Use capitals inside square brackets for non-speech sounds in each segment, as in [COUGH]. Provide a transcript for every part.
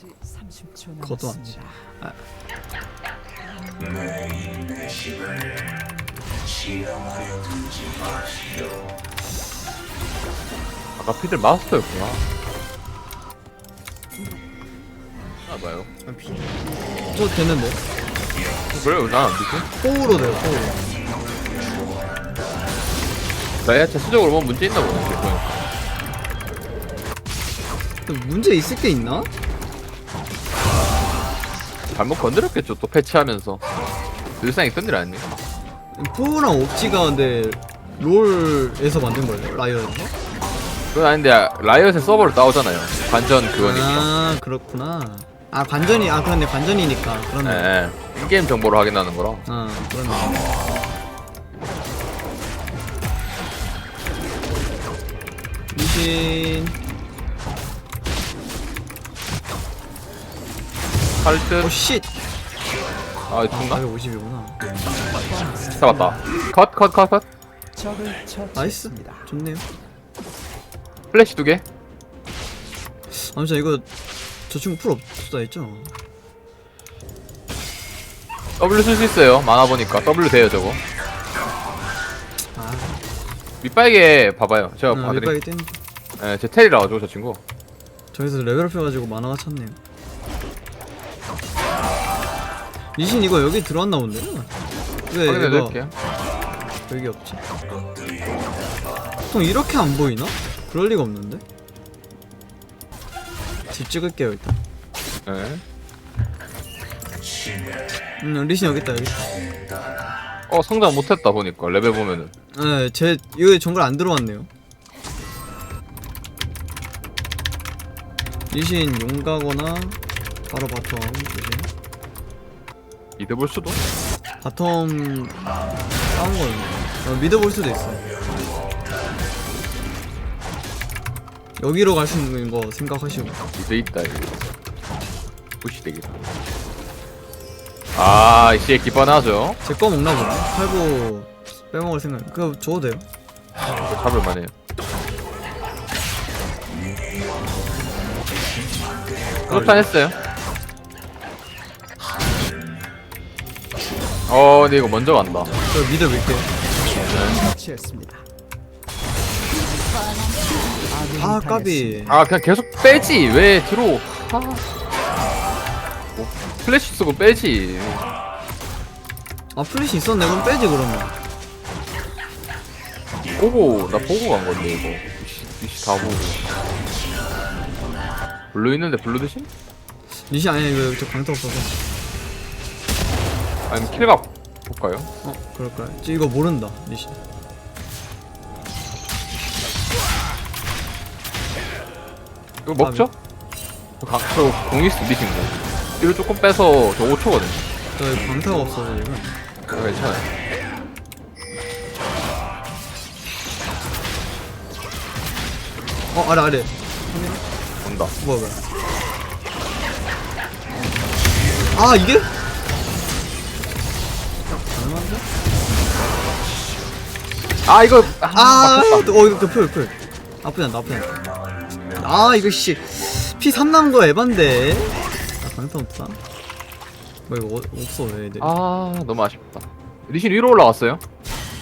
전투까지 30초 그것도 남았습니다. 아까 피들 마스터였구나. 아 봐요. 저 되는데 그래요? 난안 되지. 포우로 돼요 포우로 나야 자체적으로 뭐 문제 있나 보네. 근데 문제 있을 게 있나? 잘못 건드렸겠죠. 또 패치하면서. 늘상 있던 일 아닙니까? 포우랑 옵지가 근데 롤에서 만든 거예요 라이언에서? 그건 아닌데 라이엇의 서버를 따오잖아요. 관전 그거니까. 아 그렇구나 아 관전이 아 그렇네 관전이니까 그렇네 예. 예. 인게임 정보를 확인하는 거라. 아 그렇네 미 신 칼듯. 오쉣 아, 죽나? 450이구나 잡았다. 컷, 컷, 컷, 컷. 적을 나이스 처치했습니다. 좋네요 플래시 두 개. 아무튼 이거 저 친구 풀 없다 했죠? W 쓸 수 있어요. 많아 보니까 W 돼요 저거. 아 밑바닥에 봐봐요. 제가 아, 봐드릴게요. 밑바닥에 뗀 예, 제 텔이라 가지고 저 친구. 저기서 레벨업 해가지고 만화가 찼네요 리신 이거 여기 들어왔나 본데? 왜 확인해 이거 드릴게요. 여기 없지? 보통 이렇게 안 보이나? 그럴 리가 없는데? 집 찍을게요 일단 예. 음 리신 여기 있다 여기 있다 어 성장 못했다 보니까 레벨 보면은. 네제 이거 정글 안 들어왔네요 리신 용 가거나 바로 바텀 조심 이득 볼 수도. 바텀 싸운 거는 어, 미드 볼 수도 있어. 여기로 갈 수 있는 거 생각하시고. 이득 있다 이거. 푸시 되겠다. 아 이제 기뻐나죠. 제 거 먹나 보네. 팔고 빼먹을 생각. 그거 줘도 돼요. 이거 잡을만 해요. 그렇다 했어요. 어, 근데 이거 먼저 간다. 저 미드 밀게요. 처치했습니다. 아 까비. 아, 그냥 계속 빼지. 왜 들어? 아. 뭐, 플래시 쓰고 빼지. 아 플래시 있었네. 그럼 빼지 그러면. 보고, 나 보고 간 건데, 이거. 이씨, 다 보고. 블루 있는데 블루 드심? 니시 아니야 이거 저 강타 없어서. 아니면 킬각 볼까요? 어 그럴까요? 저 이거 모른다 니시. 이거 먹죠? 저 강, 저 공이스 미신 거. 이거 조금 빼서 저 5초거든요. 저 이거 강타가 없어서 지금. 그거 괜찮아요. 어 아래 아래. 온다. 뭐야 뭐야. 아 이게? 얼마인데? 아, 이거, 아, 아. 어 이거 풀 풀. 나쁘지 않다 나쁘지 않다. 아 이거 씨. 피3 남은 거 에반데. 아 강타 없다. 뭐 이거 어, 없어 왜 애들. 아, 아, 너무 아쉽다. 리신 위로 올라왔어요?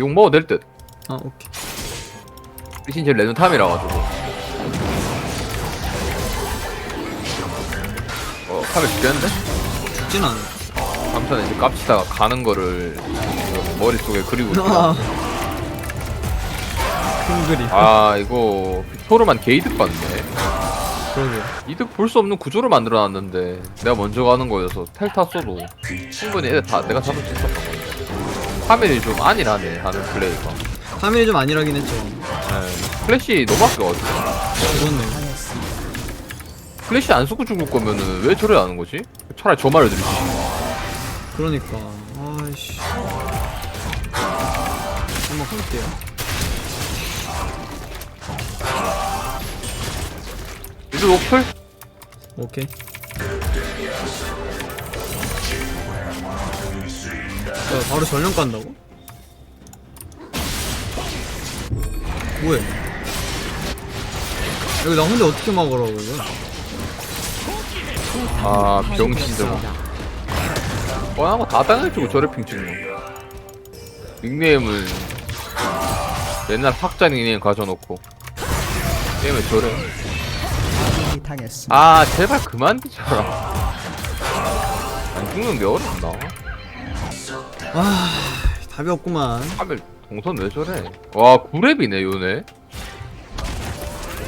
욕 먹어도 될 듯. 아 오케이. 리신 제일 레전 탐이라 가지고. 어, 카메 죽겠는데? 죽진 않아. 삼촌은 이제 깝치다가 가는 거를 지금 머릿속에 그리고 있다. 아. 큰 그림. 아, 이거 빅토르만 게이득 받네. 그러게. 이득 볼 수 없는 구조를 만들어놨는데 내가 먼저 가는 거여서 텔 탔어도 충분히 애들 다 내가 잡을 수 있었던 건데 카멜이 좀 안일하네 하는 플레이가 카밀이 좀 아니라긴 했죠. 네. 플래시 너무 아껴가지고 그렇네. 플래시 안 쓰고 죽을 거면은 왜 저래 하는 거지? 차라리 저 말을 들으시 그러니까. 아이씨. 한번 해볼게요. 미드 노플? 오케이. 야, 바로 전령 간다고? 뭐해? 여기 나 혼자 어떻게 막으라고 이거? 아 병신들 뻔한 거다 당해주고 저래 핑 찍노 닉네임을 맨날 학자 닉네임 가져놓고. 게임에 저래. 당했습니다. 아 제발 그만 뒤져라. 안 죽는 게 어렵나? 와 답이 없구만. 카멜 동선 왜 저래? 와 9렙이네 요네.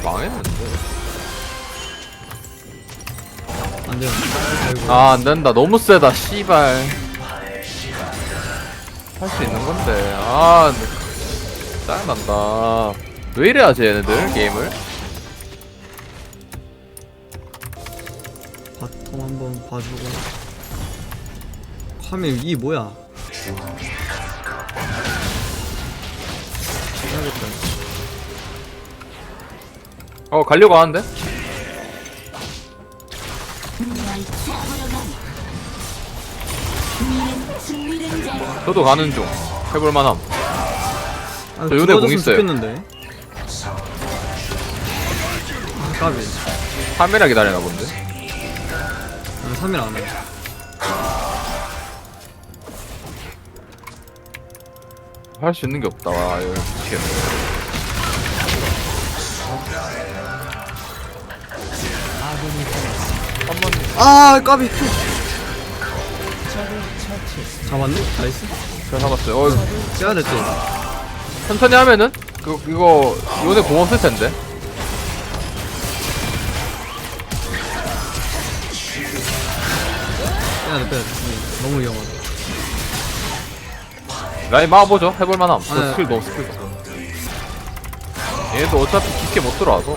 망했는데 아이고. 아 안된다. 너무 세다 씨발. 할 수 있는 건데. 아 짜증난다. 왜 이래 하지 얘네들 게임을? 바텀 한번 봐주고. 카밀 이 뭐야? 해야겠다 어 가려고 하는데? 저도 가는 중. 해볼만함. 아, 저 요네 공 죽어줬으면 있어요. 좋겠는데. 아 까비. 카메라 기다리나 본데? 아, 3일 안 해 할 수 있는 게 없다. 와 이거 미치겠네 아 까비. 잡았네? 나이스. 잘 잡았어요. 어 깨야 됐지 천천히 하면은? 그 이거 요네 공 없을 텐데. 빼야 돼 빼야 돼. 너무 위험하다. 라인 막아보죠. 해볼만함. 저 네. 스킬 너무 스킬 없어. 얘도 어차피 깊게 못 들어와서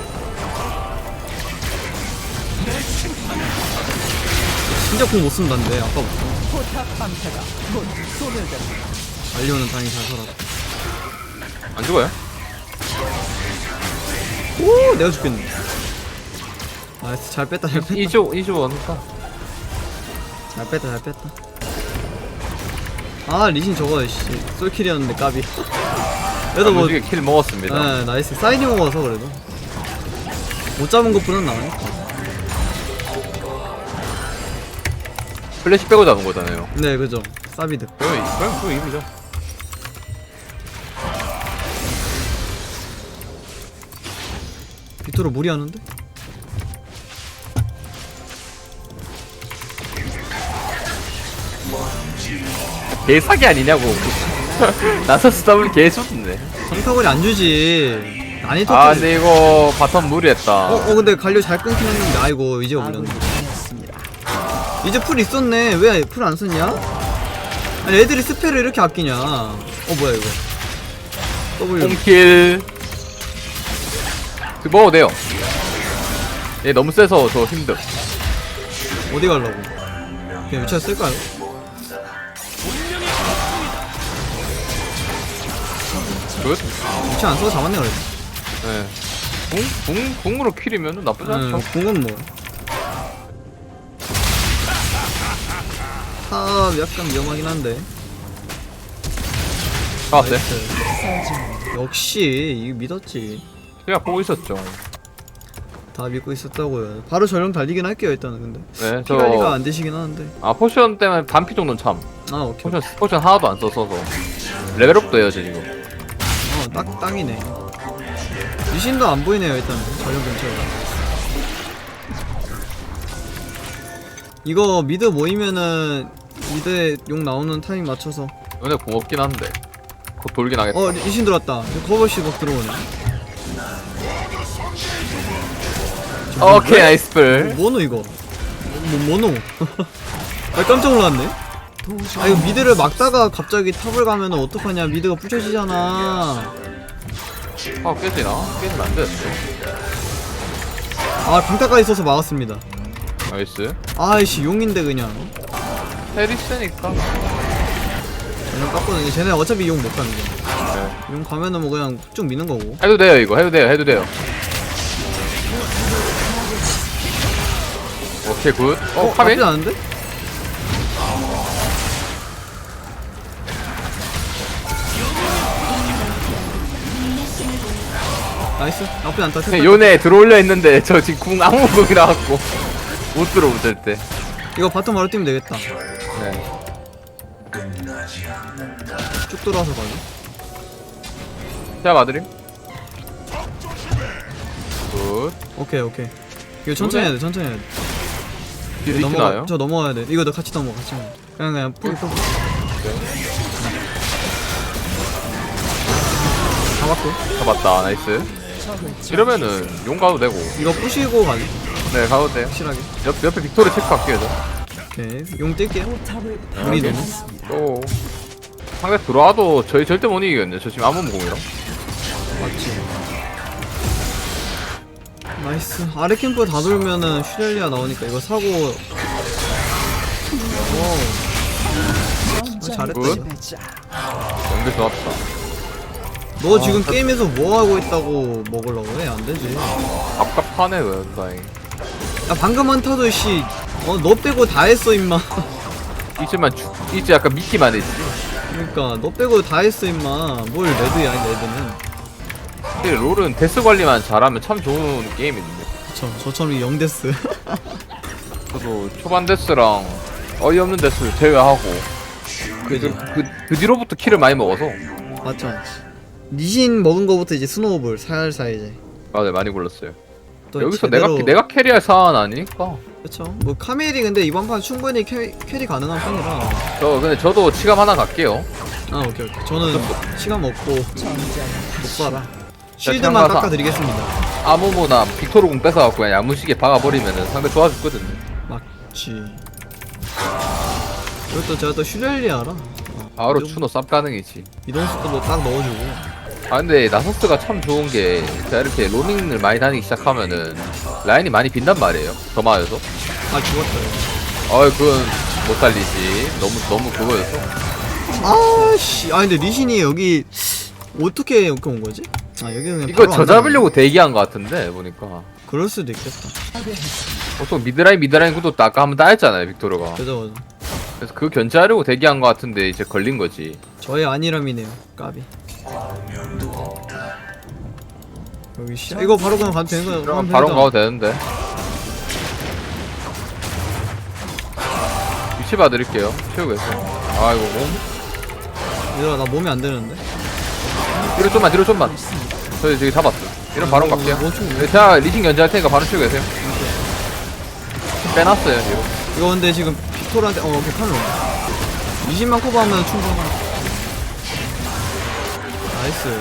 진짜 공 못 쓴다는데 아까부터. 포탑 방패가 곧 소멸됩니다. 알리오는 다행히 잘 살았다 안 죽어요? 오 내가 죽겠네. 나이스 잘 뺐다 잘 뺐다. 이주 이주 원타 잘 뺐다 잘 뺐다. 아 리신 저거 씨 솔킬이었는데 까비. 그래도 뭐 무지개 킬 먹었습니다. 네, 나이스. 사이드 먹어서 그래도. 못 잡은 것뿐은 나으니까 플래시 빼고 잡은 거잖아요. 네 그죠. 사비드 그럼 이- 그럼 그 이미죠 비토로 무리하는데? 개사기 아니냐고. 나서스 더블 개수네. 성타거리 안 주지. 아니 터트 아 근데 이거 바텀 무리했다. 어, 어 근데 관료 잘 끊긴 했는데 아이고 이제 올렸네. 이제 풀 있었네 왜 풀 안 썼냐? 아니 애들이 스펠을 이렇게 아끼냐 어 뭐야 이거 W 홈킬 그 먹어도 돼요 얘 너무 세서 저 힘들 어디 가려고 그냥 위치에 쓸까요? 굿? 위치 안 써도 잡았네 그래도 네. 궁? 궁? 궁으로 킬이면 나쁘지 않죠 응, 궁은 뭐 아, 약간 위험하긴 한데. 나왔어요 나이스. 역시 이거 믿었지. 제가 보고 있었죠 다 믿고 있었다고요. 바로 전령 달리긴 할게요 일단은 근데. 네, 피 관리가 저, 안 되시긴 하는데. 아, 포션 때문에 반피 정도는 참. 아 오케이. 포션, 포션 하나도 안 썼어서. 레벨업도 해야지, 이거. 어, 딱 딱이네. 유신도 안 보이네요 일단 전령 근처에. 이거 미드 모이면은 미드에 용 나오는 타이밍 맞춰서. 은혜 고맙긴 한데. 곧 돌긴 하겠다. 어 유신 들어왔다. 거버씨 막 들어오네. 오케이, 나이스 풀. 뭐노 이거? 뭐 뭐노? [LAUGHS] 아 깜짝 놀랐네. 아 이거 미드를 막다가 갑자기 탑을 가면 은 어떡하냐 미드가 부셔지잖아. 아, 깨지나? 깨지면 안 되는데. 아 강타까지 있어서 막았습니다. 나이스. 아이씨 용인데 그냥. 페리스니까. 그냥 깎거든요. 쟤네 어차피 용 못 가는 거. 네. 용 가면은 뭐 그냥 쭉 미는 거고. 해도 돼요, 이거. 해도 돼요, 해도 돼요. 오케이, 굿. 어, 카빈? 나쁘지 않은데? 나이스 나쁘지 않다 그냥 요네 들어올려 했는데 저 지금 궁 아무 궁이 나왔고 못 들어 못될 때. 이거 바텀 바로 뛰면 되겠다 네. 쭉 돌아서 가기 자 마드림. 굿. 오케이 오케이 이거 천천히 해야 돼 천천히 해야 돼 뒤에 넘어가 나요? 저 넘어가야 돼 이거 너 같이 넘어 같이 넘어 그냥 그냥 풀 풀. 잡았고 잡았다 나이스. 이러면은 용 가도 되고. 이거 부시고 가지 네 가도 돼요. 확실하게 옆 옆에 빅토르 체크할게요 저. 오케이 용 뛸게요 포탑을 우리. 너무 또 상대 들어와도 저희 절대 못 이기겠네. 저 지금 아무. 맞지 나이스 아래 캠프 다 돌면은 슈렐리아 나오니까 이거 사고 와우 아, 잘했다 굿. 이거. 연결 좋았다. 너 지금 게임에서 뭐 하고 있다고 먹으려고 해? 안 되지 갑갑하네 그 다행. 야 방금 한타도 씨 어, 너 빼고 다 했어 임마. 이제만 죽 이제 약간 믿기만 했지. 그러니까 너 빼고 다 했어 임마. 뭘 레드야 이 레드는. 근데 롤은 데스 관리만 잘하면 참 좋은 게임인데. 그쵸 저처럼 이 영데스. 저도 초반 데스랑 어이없는 데스 제외하고 그, 그죠. 그, 그 뒤로부터 킬을 많이 먹어서. 맞죠 니신 먹은 거부터 이제 스노우볼 살살 이제. 맞아요 많이 굴렀어요 또 여기서 제대로- 내가 내가 캐리할 사안 아니니까. 그쵸? 뭐 카멜이 근데 이번 판 충분히 캐, 캐리 가능한 편이라. 저 근데 저도 치감 하나 갈게요. 아 오케이 오케이. 저는 시간 먹고 못 자, 쉴드만 참가사. 깎아 드리겠습니다. 아무모나 빅토르 공 뺏어갖고 그냥 야무지게 박아버리면은 상대 좋아 죽거든요. 맞지. 이것도 제가 또 슈렐리아라 어, 바로 추노 쌉 가능이지. 이동 속도도 딱 넣어주고 아 근데 나서스가 참 좋은 게 제가 이렇게 로밍을 많이 다니기 시작하면은 라인이 많이 빈단 말이에요. 더 맞아서. 아 이거. 어이 그건 못 살리지. 너무 너무 그거여서 아씨 아 근데 리신이 여기 어떻게 이렇게 온 거지? 아 여기 그냥 이거 바로 저 안 잡으려고 대기한 것 같은데 보니까. 그럴 수도 있겠다. 보통 미드라인 미드라인 구도 아까 한번 따였잖아요 빅토르가. 그죠 그죠. 그래서 그 견제하려고 대기한 것 같은데 이제 걸린 거지. 저의 아니람이네요 까비 여기 씨 이거 바로 그냥 가도 되는 거야. 그럼 바로 가도 되는데. 위치 봐드릴게요. 채우고 계세요 아이고 몸? 얘들아 나 몸이 안 되는데? 뒤로 좀만 뒤로 좀만. 저희 저기 잡았어. 이런 바로 뭐, 갈게요. 뭐 좀- 네, 제가 리신 견제할 테니까 바로 채우고 계세요. 빼놨어요 뒤로 이거 근데 지금 빅토르한테 어 오케이 칼로. 20만 커버하면 충분하 나이스.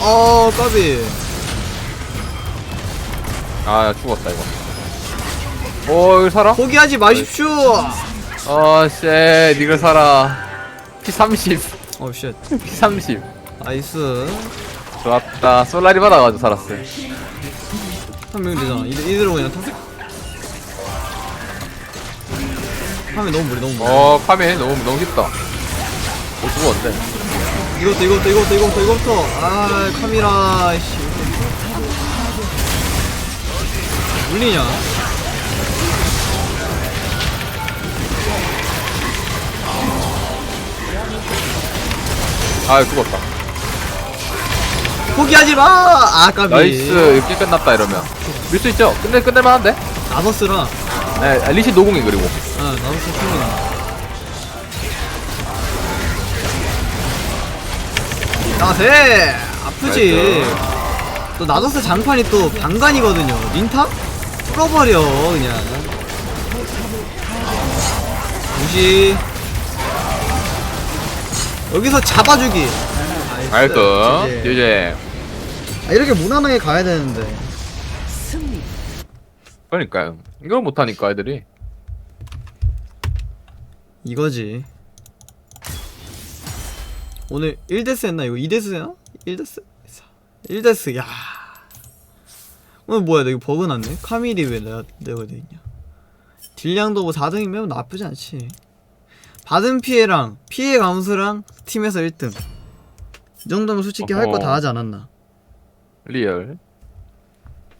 어 까비. 아 죽었다 이거. 오 이걸 살아? 포기하지 마십시오. 어쎄 이걸 살아. P30 어쉣. P30 나이스. 좋았다. 솔라리 받아가지고 살았어요 한명 되잖아. 이대, 이대로 그냥 타 하면 너무 무리 너무 무리. 어 카메 너무 너무 깊다 오 죽었는데. 이것도 이것도 이것도 이것도 이것도. 아 카미라 씨. 물리냐? 아 죽었다. 포기하지 마! 아 까비. 나이스. 이렇게 끝났다 이러면. 밀 수 있죠? 끝내 끝낼만한데? 나서스라. 네 아, 리신 노공이 그리고. 아 나서스 충분히 나세 아프지. 또 나서스 장판이 또 방간이거든요. 닌타? 뚫어버려 그냥. 무시. 여기서 잡아주기. 나이스. 이제 아, 이렇게 무난하게 가야 되는데. 그러니까요. 이걸 못하니까 애들이. 이거지 오늘 1데스 했나? 이거 2데스 했나? 1데스? 1데스 야. 오늘 뭐야? 나 이거 버그 났네. 카밀이 왜 내가 내가 돼 있냐? 딜량도 뭐 4등이면 나쁘지 않지. 받은 피해랑 피해 감수랑 팀에서 1등. 이 정도면 솔직히 할 거 다. 하지 않았나? 리얼